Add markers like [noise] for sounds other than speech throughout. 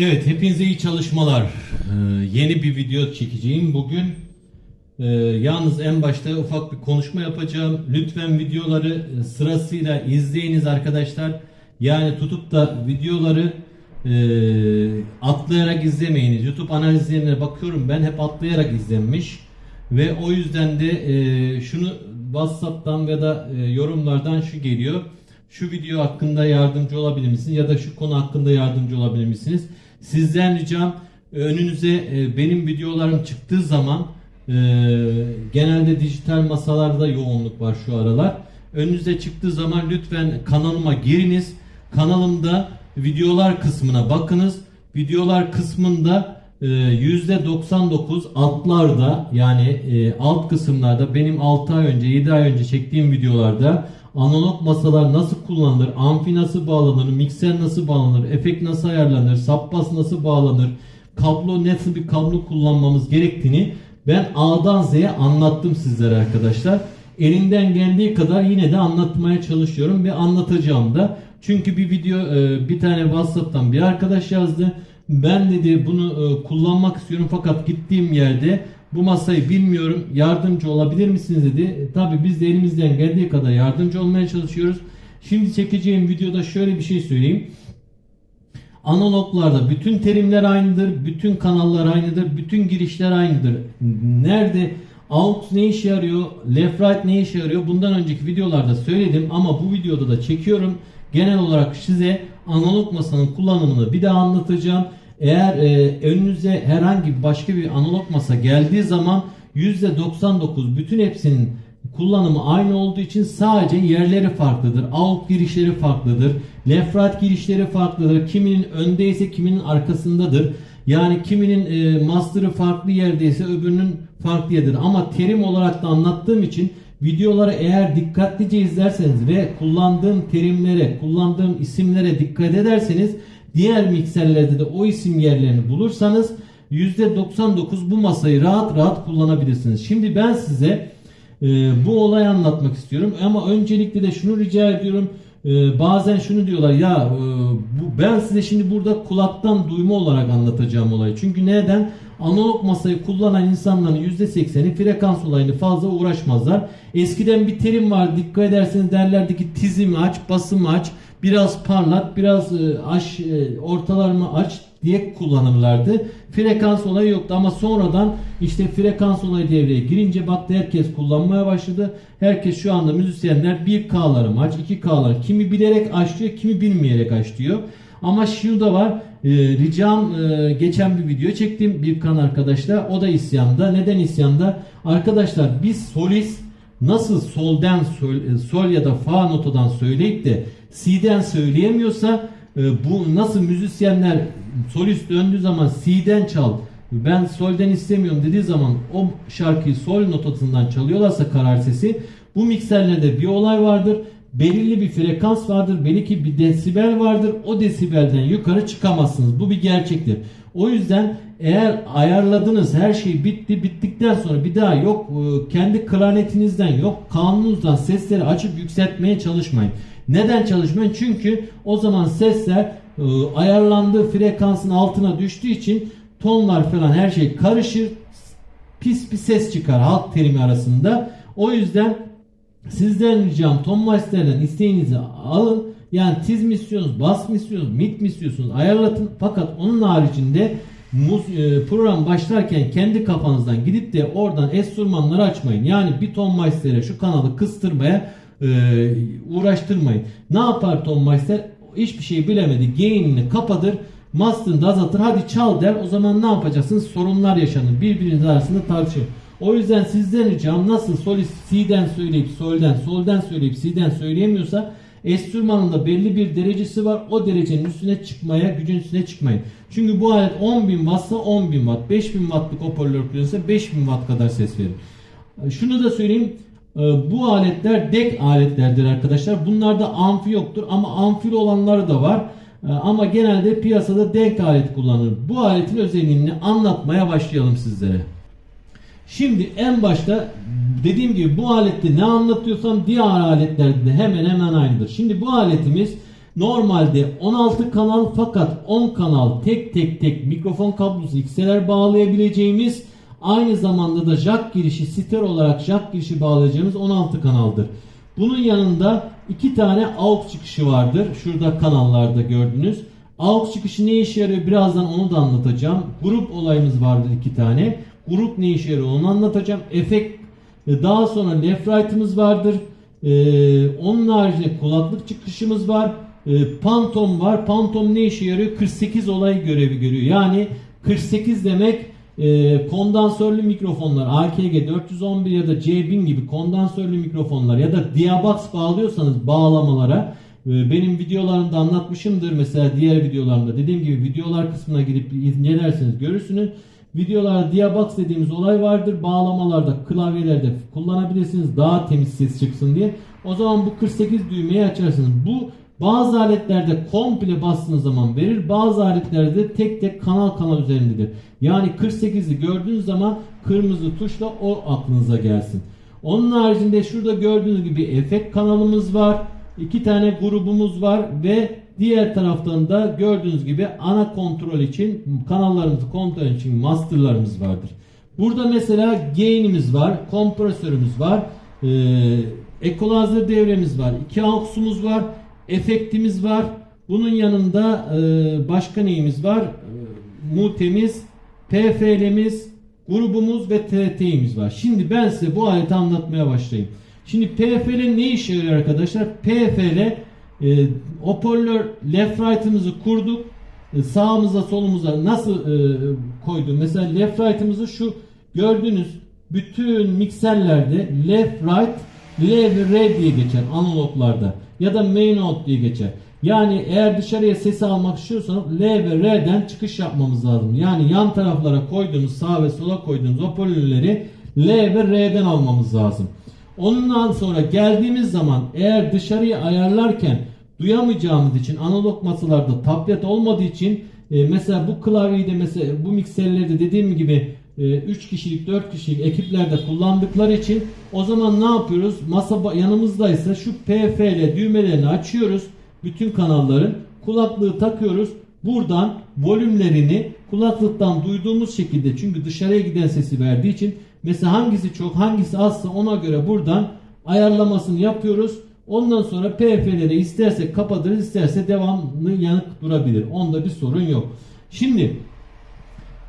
Evet, hepinize iyi çalışmalar. Ee, yeni bir video çekeceğim bugün. Ee, yalnız en başta ufak bir konuşma yapacağım. Lütfen videoları e, sırasıyla izleyiniz arkadaşlar. Yani tutup da videoları e, atlayarak izlemeyiniz. YouTube analizlerine bakıyorum ben hep atlayarak izlenmiş. Ve o yüzden de e, şunu WhatsApp'tan ya da e, yorumlardan şu geliyor. Şu video hakkında yardımcı olabilir misiniz? Ya da şu konu hakkında yardımcı olabilir misiniz? Sizden ricam önünüze e, benim videolarım çıktığı zaman e, genelde dijital masalarda yoğunluk var şu aralar. Önünüze çıktığı zaman lütfen kanalıma giriniz. Kanalımda videolar kısmına bakınız. Videolar kısmında e, %99 altlarda yani e, alt kısımlarda benim 6 ay önce 7 ay önce çektiğim videolarda analog masalar nasıl kullanılır, amfi nasıl bağlanır, mikser nasıl bağlanır, efekt nasıl ayarlanır, sap bas nasıl bağlanır, kablo nasıl bir kablo kullanmamız gerektiğini ben A'dan Z'ye anlattım sizlere arkadaşlar. Elimden geldiği kadar yine de anlatmaya çalışıyorum ve anlatacağım da. Çünkü bir video e, bir tane WhatsApp'tan bir arkadaş yazdı. Ben dedi bunu e, kullanmak istiyorum fakat gittiğim yerde bu masayı bilmiyorum yardımcı olabilir misiniz dedi. Tabi biz de elimizden geldiği kadar yardımcı olmaya çalışıyoruz. Şimdi çekeceğim videoda şöyle bir şey söyleyeyim. Analoglarda bütün terimler aynıdır, bütün kanallar aynıdır, bütün girişler aynıdır. Nerede out ne işe yarıyor, left right ne işe yarıyor bundan önceki videolarda söyledim ama bu videoda da çekiyorum. Genel olarak size analog masanın kullanımını bir daha anlatacağım. Eğer e, önünüze herhangi başka bir analog masa geldiği zaman %99 bütün hepsinin kullanımı aynı olduğu için sadece yerleri farklıdır. Out girişleri farklıdır. Left right girişleri farklıdır. Kiminin öndeyse kiminin arkasındadır. Yani kiminin e, master'ı farklı yerdeyse öbürünün farklı yerdedir. Ama terim olarak da anlattığım için videoları eğer dikkatlice izlerseniz ve kullandığım terimlere, kullandığım isimlere dikkat ederseniz diğer mikserlerde de o isim yerlerini bulursanız %99 bu masayı rahat rahat kullanabilirsiniz. Şimdi ben size e, bu olayı anlatmak istiyorum ama öncelikle de şunu rica ediyorum. E, bazen şunu diyorlar ya e, bu, ben size şimdi burada kulaktan duyma olarak anlatacağım olayı. Çünkü neden? Analog masayı kullanan insanların %80'i frekans olayını fazla uğraşmazlar. Eskiden bir terim var dikkat ederseniz derlerdi ki tizimi aç, basımı aç, biraz parlat, biraz e, aç, e, ortalarını aç diye kullanırlardı. Frekans olayı yoktu ama sonradan işte frekans olayı devreye girince baktı herkes kullanmaya başladı. Herkes şu anda müzisyenler 1K'ları aç, 2K'ları kimi bilerek aç diyor, kimi bilmeyerek aç diyor. Ama şu da var. E, ricam e, geçen bir video çektim bir kan arkadaşla. O da isyanda. Neden isyanda? Arkadaşlar biz solist nasıl solden sol, e, sol ya da fa notadan söyleyip de si'den söyleyemiyorsa e, bu nasıl müzisyenler solist döndüğü zaman si'den çal ben solden istemiyorum dediği zaman o şarkıyı sol notasından çalıyorlarsa karar sesi bu mikserlerde bir olay vardır belirli bir frekans vardır. Belki bir desibel vardır. O desibelden yukarı çıkamazsınız. Bu bir gerçektir. O yüzden eğer ayarladınız her şey bitti bittikten sonra bir daha yok e, kendi klarnetinizden yok kanununuzdan sesleri açıp yükseltmeye çalışmayın. Neden çalışmayın? Çünkü o zaman sesler e, ayarlandığı frekansın altına düştüğü için tonlar falan her şey karışır. Pis bir ses çıkar halk terimi arasında. O yüzden Sizden ricam Tom Meister'den isteğinizi alın. Yani tiz mi istiyorsunuz, bas mı istiyorsunuz, mid mi istiyorsunuz ayarlatın. Fakat onun haricinde e, program başlarken kendi kafanızdan gidip de oradan enstrümanları açmayın. Yani bir Tom Meister'e şu kanalı kıstırmaya e, uğraştırmayın. Ne yapar Tom Meister? Hiçbir şey bilemedi. Gain'ini kapatır. Master'ını da azaltır. Hadi çal der. O zaman ne yapacaksınız? Sorunlar yaşanır. Birbiriniz arasında tartışır. O yüzden sizden ricam nasıl solist C'den söyleyip solden, solden söyleyip C'den söyleyemiyorsa enstrümanın da belli bir derecesi var. O derecenin üstüne çıkmaya, gücün üstüne çıkmayın. Çünkü bu alet 10.000 wattsa 10.000 watt, 5.000 wattlık hoparlör kullanırsa 5.000 watt kadar ses verir. Şunu da söyleyeyim. E, bu aletler DEC aletlerdir arkadaşlar. Bunlarda amfi yoktur ama amfili olanları da var. E, ama genelde piyasada DEC alet kullanılır. Bu aletin özelliğini anlatmaya başlayalım sizlere. Şimdi en başta dediğim gibi bu alette ne anlatıyorsam diğer aletlerde de hemen hemen aynıdır. Şimdi bu aletimiz Normalde 16 kanal fakat 10 kanal tek tek tek mikrofon kablosu XLR bağlayabileceğimiz aynı zamanda da jack girişi ster olarak jack girişi bağlayacağımız 16 kanaldır. Bunun yanında iki tane AUX çıkışı vardır. Şurada kanallarda gördünüz. AUX çıkışı ne işe yarıyor birazdan onu da anlatacağım. Grup olayımız vardır iki tane. Grup ne işe yarıyor onu anlatacağım. Efekt e, daha sonra left right'ımız vardır. Ee, onun haricinde kulaklık çıkışımız var. Ee, Phantom var. Phantom ne işe yarıyor? 48 olay görevi görüyor. Yani 48 demek e, kondansörlü mikrofonlar AKG 411 ya da C1000 gibi kondansörlü mikrofonlar ya da Diabox bağlıyorsanız bağlamalara e, benim videolarımda anlatmışımdır. Mesela diğer videolarımda dediğim gibi videolar kısmına gidip incelerseniz görürsünüz. Videolarda Diabox dediğimiz olay vardır. Bağlamalarda, klavyelerde kullanabilirsiniz. Daha temiz ses çıksın diye. O zaman bu 48 düğmeyi açarsınız. Bu bazı aletlerde komple bastığınız zaman verir. Bazı aletlerde de tek tek kanal kanal üzerindedir. Yani 48'i gördüğünüz zaman kırmızı tuşla o aklınıza gelsin. Onun haricinde şurada gördüğünüz gibi efekt kanalımız var. iki tane grubumuz var ve diğer taraftan da gördüğünüz gibi ana kontrol için kanallarımızı kontrol için masterlarımız vardır. Burada mesela gain'imiz var, kompresörümüz var, e, equalizer devremiz var, iki AUX'umuz var, efektimiz var. Bunun yanında e, başka neyimiz var? E, multemiz, PFL'miz, grubumuz ve TRT'imiz var. Şimdi ben size bu aleti anlatmaya başlayayım. Şimdi PFL ne işe yarıyor arkadaşlar? PFL e, hoparlör left right'ımızı kurduk. E, sağımıza solumuza nasıl e, koydum? Mesela left right'ımızı şu gördüğünüz bütün mikserlerde left right L ve diye geçer analoglarda ya da main out diye geçer. Yani eğer dışarıya sesi almak istiyorsanız L ve R'den çıkış yapmamız lazım. Yani yan taraflara koyduğumuz sağ ve sola koyduğumuz hoparlörleri L ve R'den almamız lazım. Ondan sonra geldiğimiz zaman eğer dışarıyı ayarlarken duyamayacağımız için analog masalarda tablet olmadığı için e, mesela bu klavyeyi de mesela bu mikserleri dediğim gibi 3 kişilik 4 kişilik ekiplerde kullandıkları için o zaman ne yapıyoruz? Masa yanımızdaysa şu PFL düğmelerini açıyoruz. Bütün kanalların kulaklığı takıyoruz. Buradan volümlerini kulaklıktan duyduğumuz şekilde çünkü dışarıya giden sesi verdiği için mesela hangisi çok hangisi azsa ona göre buradan ayarlamasını yapıyoruz. Ondan sonra PFL'leri isterse kapatırız isterse devamlı yanık durabilir. Onda bir sorun yok. Şimdi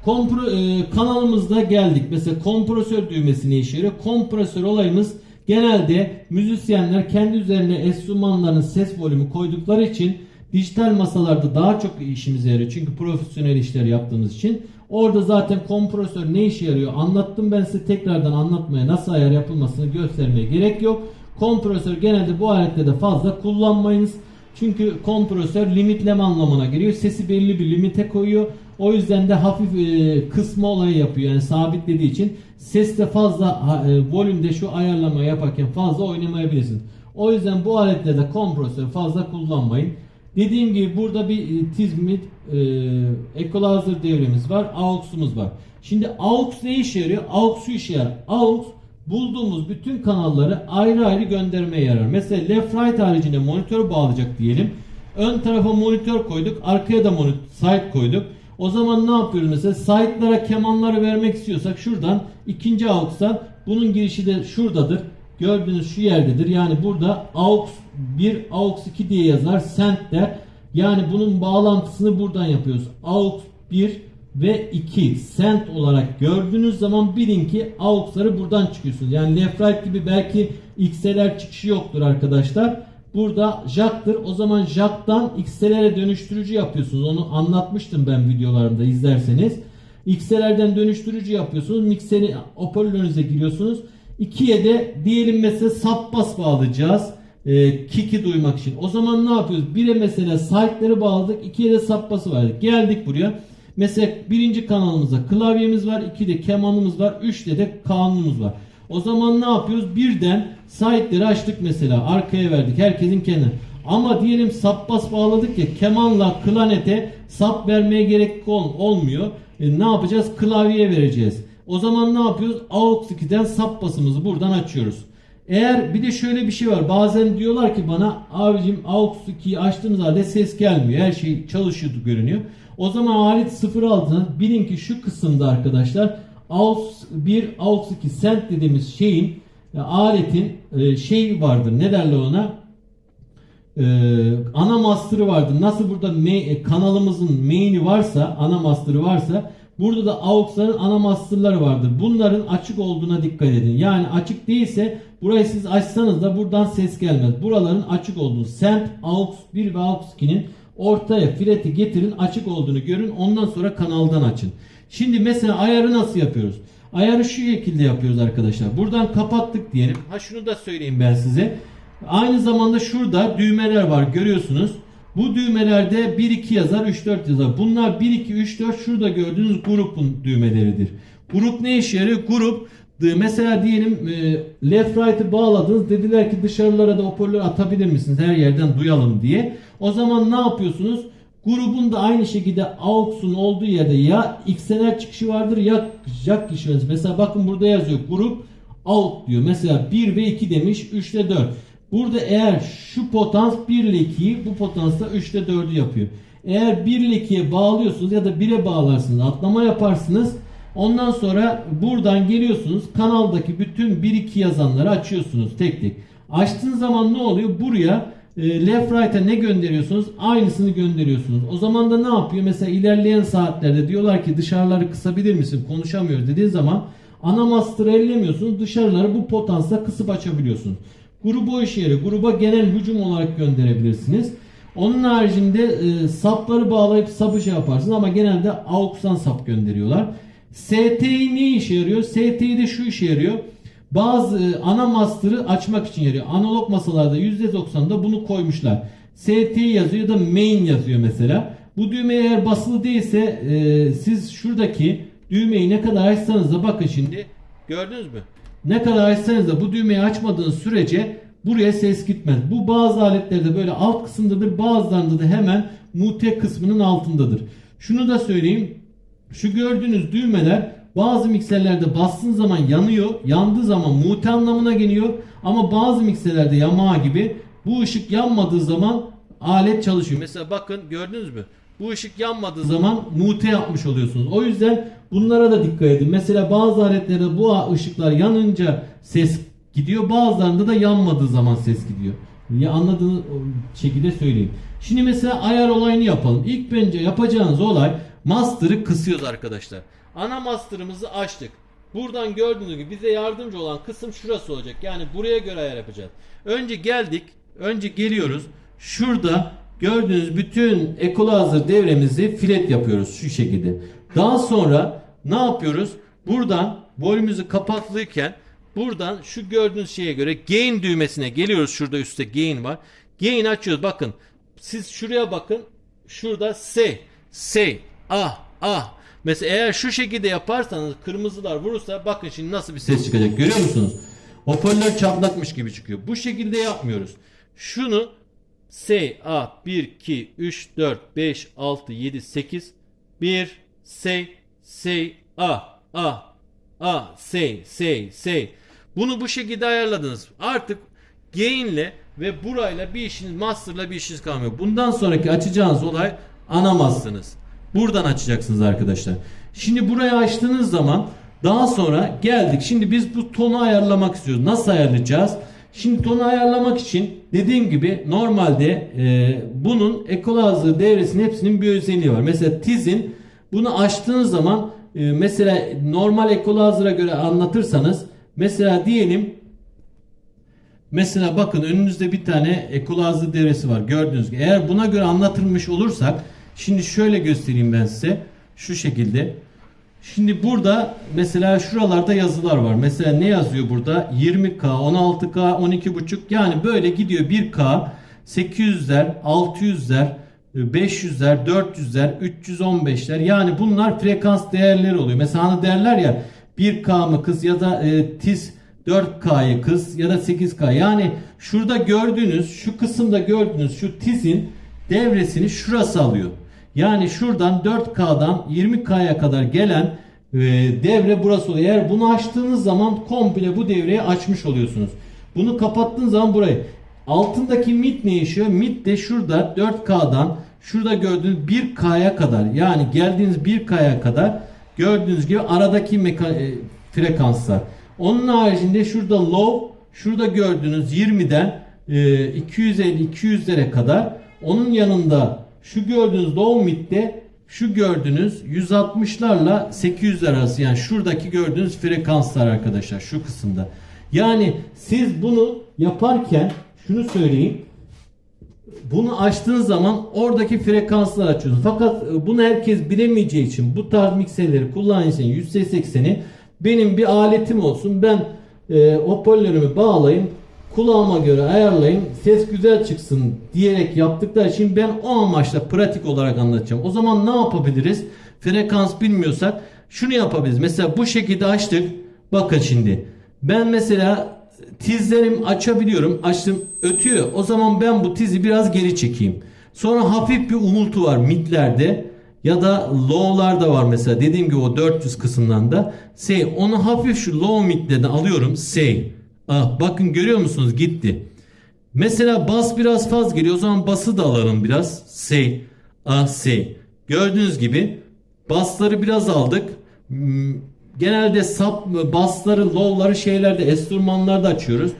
Kompro, e, kanalımızda geldik. Mesela kompresör düğmesi ne işe yarıyor? Kompresör olayımız genelde müzisyenler kendi üzerine enstrümanların ses volümü koydukları için dijital masalarda daha çok işimize yarıyor. Çünkü profesyonel işler yaptığımız için. Orada zaten kompresör ne işe yarıyor anlattım ben size tekrardan anlatmaya nasıl ayar yapılmasını göstermeye gerek yok. Kompresör genelde bu aletlerde fazla kullanmayınız. Çünkü kompresör limitleme anlamına geliyor. Sesi belli bir limite koyuyor. O yüzden de hafif e, kısma olayı yapıyor. Yani sabitlediği için seste fazla e, volümde şu ayarlama yaparken fazla oynamayabilirsin. O yüzden bu aletlerde kompresör fazla kullanmayın. Dediğim gibi burada bir e, Tizmit e, equalizer devremiz var. AUX'umuz var. Şimdi AUX ne işe yarıyor? AUX'u işe yarar. AUX bulduğumuz bütün kanalları ayrı ayrı göndermeye yarar. Mesela left right haricinde monitör bağlayacak diyelim. Ön tarafa monitör koyduk. Arkaya da monitör side koyduk. O zaman ne yapıyoruz mesela? Side'lara kemanları vermek istiyorsak şuradan ikinci AUX'tan bunun girişi de şuradadır. Gördüğünüz şu yerdedir. Yani burada AUX 1, AUX 2 diye yazar. Send der. Yani bunun bağlantısını buradan yapıyoruz. AUX 1 ve 2 send olarak gördüğünüz zaman bilin ki AUX'ları buradan çıkıyorsunuz. Yani left right gibi belki XLR çıkışı yoktur arkadaşlar. Burada jack'tır. O zaman jack'tan XLR'e dönüştürücü yapıyorsunuz. Onu anlatmıştım ben videolarımda izlerseniz. XLR'den dönüştürücü yapıyorsunuz. Mikseri hoparlörünüze giriyorsunuz. 2'ye de diyelim mesela sub bass bağlayacağız. E, kick'i duymak için. O zaman ne yapıyoruz? 1'e mesela side'leri bağladık. 2'ye de sub bass'ı verdik. Geldik buraya. Mesela birinci kanalımızda klavyemiz var. 2'de kemanımız var. 3'te de kanunumuz var. O zaman ne yapıyoruz? Birden side'leri açtık mesela. Arkaya verdik. Herkesin kendi. Ama diyelim sap bas bağladık ya kemanla klanete sap vermeye gerek ol, olmuyor. E, ne yapacağız? Klavyeye vereceğiz. O zaman ne yapıyoruz? AUX 2'den sap basımızı buradan açıyoruz. Eğer bir de şöyle bir şey var. Bazen diyorlar ki bana abicim AUX 2'yi açtığımız halde ses gelmiyor. Her şey çalışıyor görünüyor. O zaman alet sıfır altına bilin ki şu kısımda arkadaşlar AUX 1, AUX 2 sent dediğimiz şeyin e, aletin e, şey vardır. Ne derler ona? Ee, ana master'ı vardır. Nasıl burada ma- e, kanalımızın main'i varsa, ana master'ı varsa burada da AUX'ların ana master'ları vardır. Bunların açık olduğuna dikkat edin. Yani açık değilse burayı siz açsanız da buradan ses gelmez. Buraların açık olduğunu, send AUX 1 ve AUX 2'nin ortaya fileti getirin açık olduğunu görün. Ondan sonra kanaldan açın. Şimdi mesela ayarı nasıl yapıyoruz? Ayarı şu şekilde yapıyoruz arkadaşlar. Buradan kapattık diyelim. Ha şunu da söyleyeyim ben size. Aynı zamanda şurada düğmeler var görüyorsunuz. Bu düğmelerde 1-2 yazar 3-4 yazar. Bunlar 1-2-3-4 şurada gördüğünüz grubun düğmeleridir. Grup ne işe yarıyor? Grup mesela diyelim e, left right'ı bağladınız. Dediler ki dışarılara da hoparlör atabilir misiniz? Her yerden duyalım diye. O zaman ne yapıyorsunuz? Grubun da aynı şekilde AUX'un olduğu yerde ya XLR çıkışı vardır ya jack girişi. Mesela bakın burada yazıyor grup out diyor. Mesela 1 ve 2 demiş 3 ile 4. Burada eğer şu potans 1 ile 2'yi bu potans da 3 ile 4'ü yapıyor. Eğer 1 ile 2'ye bağlıyorsunuz ya da 1'e bağlarsınız atlama yaparsınız. Ondan sonra buradan geliyorsunuz kanaldaki bütün 1-2 yazanları açıyorsunuz tek tek. Açtığınız zaman ne oluyor? Buraya e, left right'a ne gönderiyorsunuz? Aynısını gönderiyorsunuz. O zaman da ne yapıyor? Mesela ilerleyen saatlerde diyorlar ki dışarıları kısabilir misin? Konuşamıyor dediği zaman ana master'ı ellemiyorsunuz. Dışarıları bu potansla kısıp açabiliyorsunuz. Grubu işe yarıyor. Gruba genel hücum olarak gönderebilirsiniz. Onun haricinde e, sapları bağlayıp sapı şey yaparsınız ama genelde AUX'tan sap gönderiyorlar. ST'yi ne işe yarıyor? ST'yi de şu işe yarıyor. Bazı e, ana master'ı açmak için yarıyor. Analog masalarda %90'da bunu koymuşlar. ST yazıyor ya da main yazıyor mesela. Bu düğme eğer basılı değilse e, siz şuradaki düğmeyi ne kadar açsanız da bakın şimdi gördünüz mü? Ne kadar açsanız da bu düğmeyi açmadığınız sürece buraya ses gitmez. Bu bazı aletlerde böyle alt kısımdadır bazılarında da hemen mute kısmının altındadır. Şunu da söyleyeyim. Şu gördüğünüz düğmeler bazı mikserlerde bastığın zaman yanıyor. Yandığı zaman mute anlamına geliyor. Ama bazı mikserlerde Yamaha gibi bu ışık yanmadığı zaman alet çalışıyor. Mesela bakın gördünüz mü? Bu ışık yanmadığı zaman mute yapmış oluyorsunuz. O yüzden bunlara da dikkat edin. Mesela bazı aletlerde bu ışıklar yanınca ses gidiyor. Bazılarında da yanmadığı zaman ses gidiyor. Ya anladığınız şekilde söyleyeyim. Şimdi mesela ayar olayını yapalım. İlk bence yapacağınız olay master'ı kısıyoruz arkadaşlar. Ana master'ımızı açtık. Buradan gördüğünüz gibi bize yardımcı olan kısım şurası olacak. Yani buraya göre ayar yapacağız. Önce geldik. Önce geliyoruz. Şurada gördüğünüz bütün equalizer devremizi filet yapıyoruz şu şekilde. Daha sonra ne yapıyoruz? Buradan volümümüzü kapatlıyken buradan şu gördüğünüz şeye göre gain düğmesine geliyoruz. Şurada üstte gain var. Gain açıyoruz. Bakın siz şuraya bakın. Şurada S, S, ah, ah. Mesela eğer şu şekilde yaparsanız kırmızılar vurursa bakın şimdi nasıl bir ses çıkacak görüyor musunuz? Hoparlör çatlakmış gibi çıkıyor. Bu şekilde yapmıyoruz. Şunu S, A 1, 2, 3, 4, 5, 6, 7, 8 1 S, S, A, A, A, S, S, S Bunu bu şekilde ayarladınız. Artık gain'le ve burayla bir işiniz, master'la bir işiniz kalmıyor. Bundan sonraki açacağınız olay ana master'ınız. Buradan açacaksınız arkadaşlar. Şimdi burayı açtığınız zaman daha sonra geldik. Şimdi biz bu tonu ayarlamak istiyoruz. Nasıl ayarlayacağız? Şimdi tonu ayarlamak için dediğim gibi normalde e, bunun equalizer devresinin hepsinin bir özelliği var. Mesela tizin bunu açtığınız zaman e, mesela normal equalizer'a göre anlatırsanız mesela diyelim mesela bakın önünüzde bir tane equalizer devresi var gördüğünüz gibi. Eğer buna göre anlatılmış olursak şimdi şöyle göstereyim ben size şu şekilde. Şimdi burada mesela şuralarda yazılar var. Mesela ne yazıyor burada? 20K, 16K, 12.5 yani böyle gidiyor 1K, 800'ler, 600'ler, 500'ler, 400'ler, 315'ler yani bunlar frekans değerleri oluyor. Mesela hani derler ya 1K mı kız ya da e, tiz 4K'yı kız ya da 8K yani şurada gördüğünüz şu kısımda gördüğünüz şu tizin devresini şurası alıyor. Yani şuradan 4K'dan 20K'ya kadar gelen e, devre burası oluyor. Eğer bunu açtığınız zaman komple bu devreyi açmış oluyorsunuz. Bunu kapattığın zaman burayı. Altındaki mit ne yaşıyor? Mit de şurada 4K'dan şurada gördüğünüz 1K'ya kadar yani geldiğiniz 1K'ya kadar gördüğünüz gibi aradaki meka- e, frekanslar. Onun haricinde şurada low şurada gördüğünüz 20'den e, 250-200'lere kadar onun yanında şu gördüğünüz low mid'de şu gördüğünüz 160'larla 800'ler arası yani şuradaki gördüğünüz frekanslar arkadaşlar şu kısımda. Yani siz bunu yaparken şunu söyleyeyim. Bunu açtığınız zaman oradaki frekansları açıyorsunuz. Fakat e, bunu herkes bilemeyeceği için bu tarz mikserleri kullanan için %80'i benim bir aletim olsun. Ben e, hoparlörümü bağlayayım. Kulağıma göre ayarlayayım. Ses güzel çıksın diyerek yaptıkları için ben o amaçla pratik olarak anlatacağım. O zaman ne yapabiliriz? Frekans bilmiyorsak şunu yapabiliriz. Mesela bu şekilde açtık. Bakın şimdi. Ben mesela tizlerim açabiliyorum. Açtım ötüyor. O zaman ben bu tizi biraz geri çekeyim. Sonra hafif bir umultu var midlerde ya da low'larda var mesela dediğim gibi o 400 kısımdan da say onu hafif şu low midlerden alıyorum say. Ah bakın görüyor musunuz gitti. Mesela bas biraz faz geliyor o zaman bası da alalım biraz say. Ah say. Gördüğünüz gibi basları biraz aldık. Hmm, Genelde sap basları, low'ları şeylerde enstrümanlarda açıyoruz.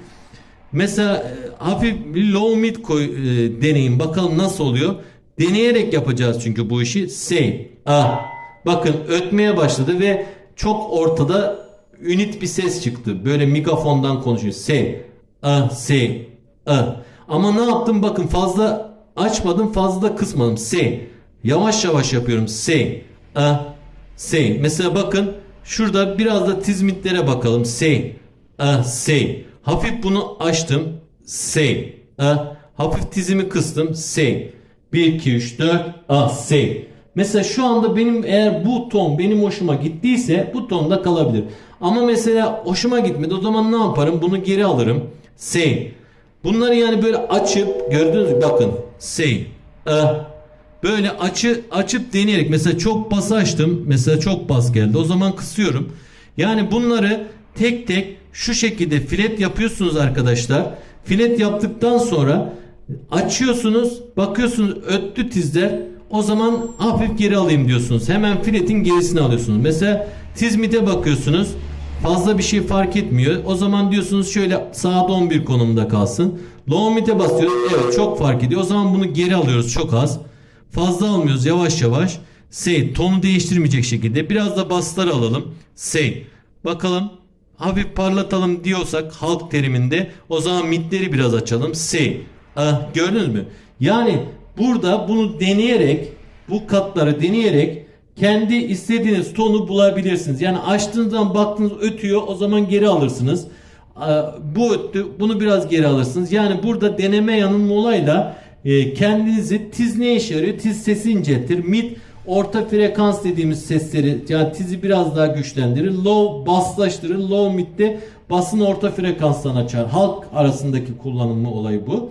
Mesela e, hafif low mid koy, e, deneyin bakalım nasıl oluyor. Deneyerek yapacağız çünkü bu işi. Say. Ah. Bakın ötmeye başladı ve çok ortada ünit bir ses çıktı. Böyle mikrofon konuşuyor. Say. Ah, say. Ah. Ama ne yaptım bakın fazla açmadım fazla kısmadım. Say. Yavaş yavaş yapıyorum. Say. Ah. Say. Mesela bakın şurada biraz da tizmitlere bakalım. Say. Ah, say. Hafif bunu açtım. Say. Ah, hafif tizimi kıstım. Say. 1, 2, 3, 4. Ah, say. Mesela şu anda benim eğer bu ton benim hoşuma gittiyse bu tonda kalabilir. Ama mesela hoşuma gitmedi. O zaman ne yaparım? Bunu geri alırım. Say. Bunları yani böyle açıp gördünüz mü? Bakın. Say. Ah. Böyle açı açıp deneyerek mesela çok bas açtım. Mesela çok bas geldi. O zaman kısıyorum. Yani bunları tek tek şu şekilde filet yapıyorsunuz arkadaşlar. Filet yaptıktan sonra açıyorsunuz. Bakıyorsunuz öttü tizler. O zaman hafif geri alayım diyorsunuz. Hemen filetin gerisini alıyorsunuz. Mesela tizmite bakıyorsunuz. Fazla bir şey fark etmiyor. O zaman diyorsunuz şöyle sağda 11 konumda kalsın. Low mid'e basıyoruz. Evet çok fark ediyor. O zaman bunu geri alıyoruz çok az. Fazla almıyoruz yavaş yavaş. Say tonu değiştirmeyecek şekilde. Biraz da basları alalım. Say. Bakalım hafif parlatalım diyorsak halk teriminde o zaman midleri biraz açalım. Say. Ah, gördünüz mü? Yani burada bunu deneyerek bu katları deneyerek kendi istediğiniz tonu bulabilirsiniz. Yani açtığınız zaman baktınız ötüyor o zaman geri alırsınız. Aa, Bu öttü bunu biraz geri alırsınız. Yani burada deneme yanılma olayla e, kendinizi tiz ne işe yarıyor? Tiz sesi inceltir. Mid orta frekans dediğimiz sesleri yani tizi biraz daha güçlendirir. Low baslaştırır. Low midde basın orta frekanstan açar. Halk arasındaki kullanımı olayı bu.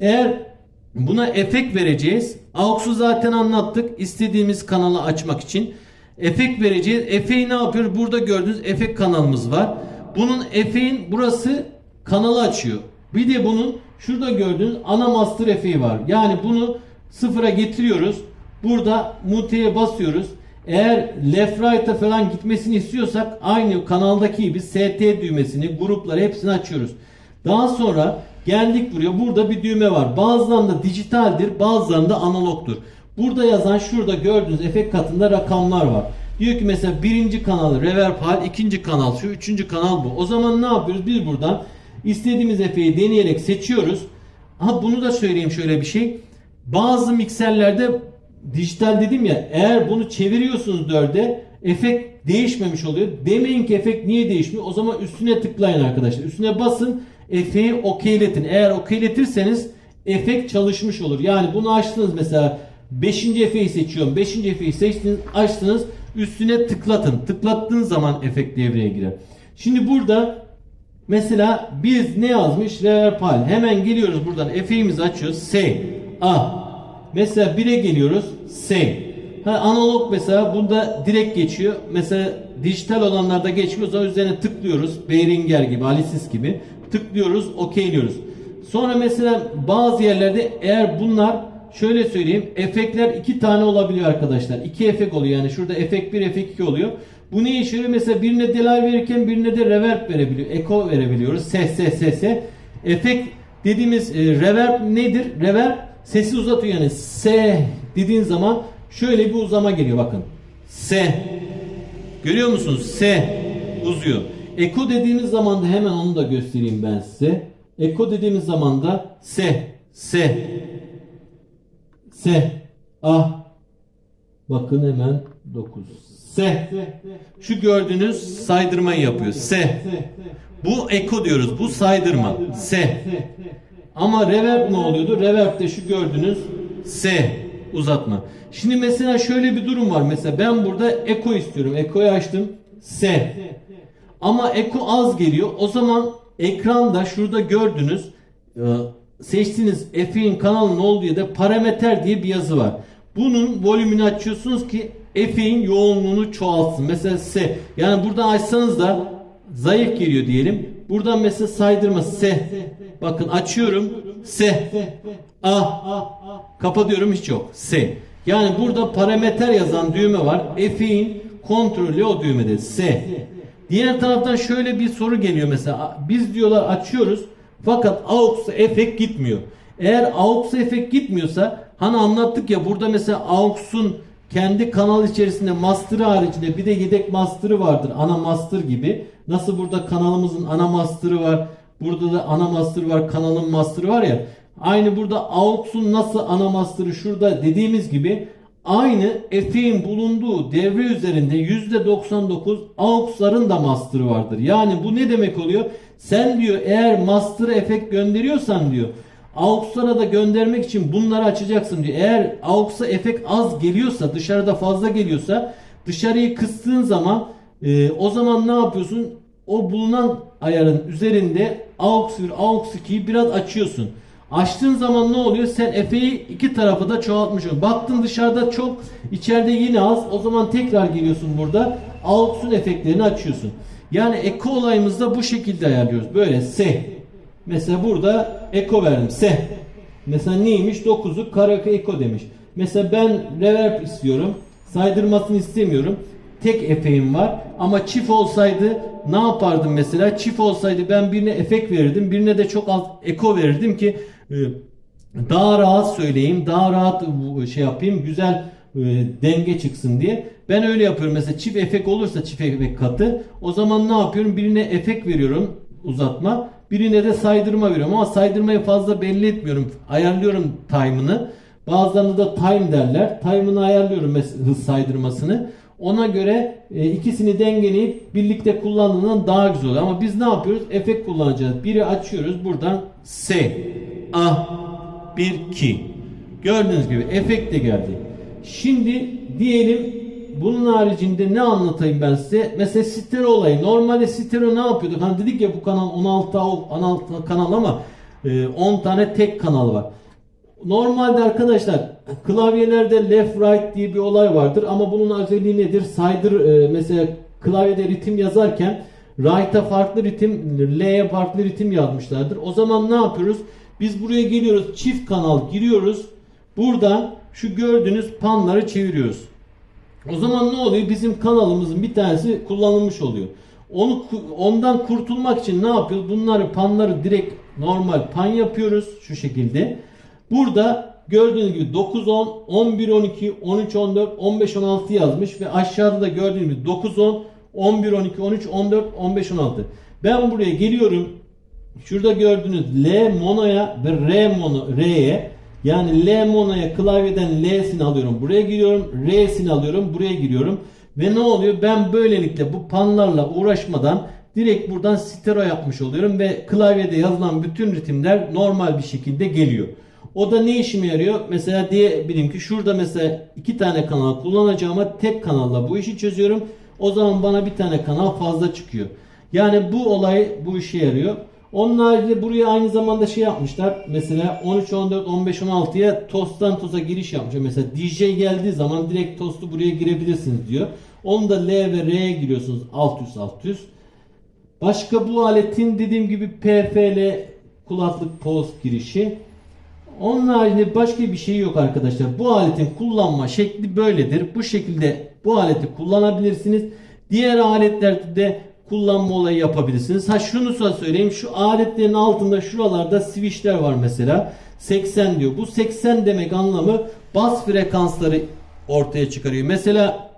Eğer buna efekt vereceğiz. AUX'u zaten anlattık. İstediğimiz kanalı açmak için. Efekt vereceğiz. Efeği ne yapıyoruz? Burada gördüğünüz efekt kanalımız var. Bunun efeğin burası kanalı açıyor. Bir de bunun şurada gördüğünüz ana master efeği var. Yani bunu sıfıra getiriyoruz. Burada mute'ye basıyoruz. Eğer left right'a falan gitmesini istiyorsak aynı kanaldaki gibi ST düğmesini, grupları hepsini açıyoruz. Daha sonra geldik buraya. Burada bir düğme var. Bazılarında dijitaldir, bazılarında analogtur. Burada yazan şurada gördüğünüz efekt katında rakamlar var. Diyor ki mesela birinci kanal reverb hal, ikinci kanal şu, üçüncü kanal bu. O zaman ne yapıyoruz? Biz buradan istediğimiz efeyi deneyerek seçiyoruz. Ha bunu da söyleyeyim şöyle bir şey. Bazı mikserlerde dijital dedim ya eğer bunu çeviriyorsunuz dörde efekt değişmemiş oluyor. Demeyin ki efekt niye değişmiyor? O zaman üstüne tıklayın arkadaşlar. Üstüne basın efeyi okeyletin. Eğer okeyletirseniz efekt çalışmış olur. Yani bunu açtınız mesela 5. efeyi seçiyorum. 5. efeyi seçtiniz, açtınız. Üstüne tıklatın. Tıklattığınız zaman efekt devreye girer. Şimdi burada mesela biz ne yazmış? Reverb hal. Hemen geliyoruz buradan efeğimizi açıyoruz. Say. Ah. Mesela 1'e geliyoruz. Say. Ha, analog mesela bunda direkt geçiyor. Mesela dijital olanlarda geçmiyor. O zaman üzerine tıklıyoruz. Behringer gibi, Alisis gibi. Tıklıyoruz, okeyliyoruz. Sonra mesela bazı yerlerde eğer bunlar şöyle söyleyeyim efektler iki tane olabiliyor arkadaşlar. İki efekt oluyor yani şurada efekt 1 efekt 2 oluyor. Bu ne işe yarıyor? Mesela birine delay verirken birine de reverb verebiliyor. Echo verebiliyoruz. Ses ses ses ses. Efekt dediğimiz e, reverb nedir? Reverb sesi uzatıyor yani S dediğin zaman şöyle bir uzama geliyor bakın. S. Görüyor musunuz? S uzuyor. Eko dediğimiz zaman da hemen onu da göstereyim ben size. Eko dediğimiz zaman da S, S, S, A. Bakın hemen 9. S. Şu gördüğünüz saydırmayı yapıyor. S. Bu eko diyoruz. Bu saydırma. S. Ama reverb ne oluyordu? Reverb de şu gördüğünüz S uzatma. Şimdi mesela şöyle bir durum var. Mesela ben burada eko istiyorum. Ekoyu açtım. S. Ama eko az geliyor. O zaman ekranda şurada gördüğünüz e, seçtiğiniz F'in kanalının olduğu yerde parametre diye bir yazı var. Bunun volümünü açıyorsunuz ki F'in yoğunluğunu çoğaltsın. Mesela S. Yani buradan açsanız da zayıf geliyor diyelim. Buradan mesela saydırma S. Bakın açıyorum. S. A. Kapatıyorum hiç yok. S. Yani burada parametre yazan düğme var. F'in kontrolü o düğmede. S. Diğer taraftan şöyle bir soru geliyor mesela. Biz diyorlar açıyoruz fakat AUX'a efekt gitmiyor. Eğer AUX'a efekt gitmiyorsa hani anlattık ya burada mesela AUX'un kendi kanal içerisinde master'ı haricinde bir de yedek master'ı vardır. Ana master gibi. Nasıl burada kanalımızın ana master'ı var. Burada da ana master var. Kanalın master'ı var ya. Aynı burada AUX'un nasıl ana master'ı şurada dediğimiz gibi aynı F'in bulunduğu devre üzerinde %99 AUX'ların da master'ı vardır. Yani bu ne demek oluyor? Sen diyor eğer master efekt gönderiyorsan diyor AUX'lara da göndermek için bunları açacaksın diyor. Eğer AUX'a efekt az geliyorsa dışarıda fazla geliyorsa dışarıyı kıstığın zaman e, o zaman ne yapıyorsun? O bulunan ayarın üzerinde AUX 1, AUX 2'yi biraz açıyorsun. Açtığın zaman ne oluyor? Sen Efe'yi iki tarafı da çoğaltmış oluyorsun. Baktın dışarıda çok, içeride yine az. O zaman tekrar geliyorsun burada. AUX'un efektlerini açıyorsun. Yani eko olayımızda bu şekilde ayarlıyoruz. Böyle S. Mesela burada eko verdim. S. Mesela neymiş? 9'u karaka eko demiş. Mesela ben reverb istiyorum. Saydırmasını istemiyorum. Tek efeğim var. Ama çift olsaydı ne yapardım mesela? Çift olsaydı ben birine efekt verirdim. Birine de çok az eko verirdim ki daha rahat söyleyeyim. Daha rahat şey yapayım. Güzel e, denge çıksın diye. Ben öyle yapıyorum. Mesela çift efekt olursa çift efekt katı. O zaman ne yapıyorum? Birine efekt veriyorum uzatma. Birine de saydırma veriyorum ama saydırmayı fazla belli etmiyorum. Ayarlıyorum time'ını. Bazılarında da time derler. Time'ını ayarlıyorum hız saydırmasını. Ona göre e, ikisini dengeleyip birlikte kullandığından daha güzel oluyor. Ama biz ne yapıyoruz? Efekt kullanacağız. Biri açıyoruz buradan S. A. 1 2. Gördüğünüz gibi efekt de geldi. Şimdi diyelim bunun haricinde ne anlatayım ben size? Mesela stereo olayı. Normalde stereo ne yapıyorduk? Hani dedik ya bu kanal 16 16 kanal ama e, 10 tane tek kanal var. Normalde arkadaşlar klavyelerde left right diye bir olay vardır ama bunun özelliği nedir? Saydır e, mesela klavyede ritim yazarken right'a farklı ritim, L'ye farklı ritim yazmışlardır. O zaman ne yapıyoruz? Biz buraya geliyoruz, çift kanal giriyoruz. Buradan şu gördüğünüz panları çeviriyoruz. O zaman ne oluyor? Bizim kanalımızın bir tanesi kullanılmış oluyor. Onu ondan kurtulmak için ne yapıyoruz? Bunları panları direkt normal pan yapıyoruz şu şekilde. Burada gördüğünüz gibi 9 10 11 12 13 14 15 16 yazmış ve aşağıda da gördüğünüz gibi 9 10 11 12 13 14 15 16. Ben buraya geliyorum. Şurada gördüğünüz L monoya ve R mono R'ye yani L monoya klavyeden L'sini alıyorum. Buraya giriyorum. R'sini alıyorum. Buraya giriyorum. Ve ne oluyor? Ben böylelikle bu panlarla uğraşmadan direkt buradan stereo yapmış oluyorum ve klavyede yazılan bütün ritimler normal bir şekilde geliyor. O da ne işime yarıyor? Mesela diyebilirim ki şurada mesela iki tane kanal kullanacağıma tek kanalla bu işi çözüyorum. O zaman bana bir tane kanal fazla çıkıyor. Yani bu olay bu işe yarıyor. Onun haricinde buraya aynı zamanda şey yapmışlar. Mesela 13, 14, 15, 16'ya TOS'tan TOS'a giriş yapmışlar. Mesela DJ geldiği zaman direkt TOS'tu buraya girebilirsiniz diyor. Onu da L ve R'ye giriyorsunuz alt üst alt üst. Başka bu aletin dediğim gibi PFL kulaklık post girişi. Onun haricinde başka bir şey yok arkadaşlar. Bu aletin kullanma şekli böyledir. Bu şekilde bu aleti kullanabilirsiniz. Diğer aletlerde de kullanma olayı yapabilirsiniz. Ha şunu da söyleyeyim. Şu aletlerin altında şuralarda switchler var mesela. 80 diyor. Bu 80 demek anlamı bas frekansları ortaya çıkarıyor. Mesela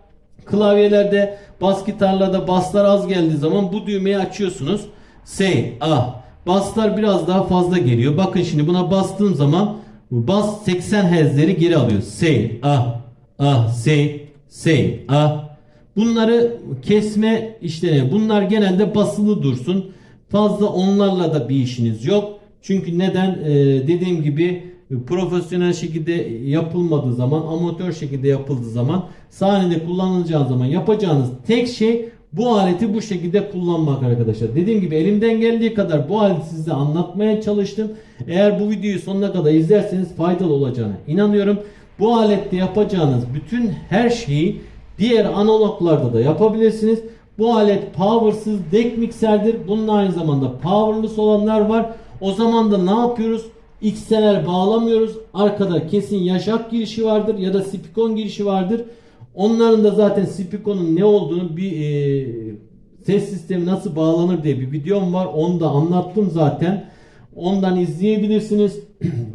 klavyelerde bas gitarlarda baslar az geldiği zaman bu düğmeyi açıyorsunuz. Say, ah. Baslar biraz daha fazla geliyor. Bakın şimdi buna bastığım zaman bas 80 Hz'leri geri alıyor. Say, ah, ah, say, say, ah. Bunları kesme işlemi. Bunlar genelde basılı dursun. Fazla onlarla da bir işiniz yok. Çünkü neden? Ee, dediğim gibi profesyonel şekilde yapılmadığı zaman, amatör şekilde yapıldığı zaman, sahnede kullanılacağınız zaman yapacağınız tek şey bu aleti bu şekilde kullanmak arkadaşlar. Dediğim gibi elimden geldiği kadar bu aleti size anlatmaya çalıştım. Eğer bu videoyu sonuna kadar izlerseniz faydalı olacağına inanıyorum. Bu alette yapacağınız bütün her şeyi diğer analoglarda da yapabilirsiniz. Bu alet powersız deck mikserdir. Bunun aynı zamanda powerless olanlar var. O zaman da ne yapıyoruz? XLR bağlamıyoruz. Arkada kesin yaşak girişi vardır ya da spikon girişi vardır. Onların da zaten spikonun ne olduğunu bir e, ses sistemi nasıl bağlanır diye bir videom var. Onu da anlattım zaten. Ondan izleyebilirsiniz. [clears throat]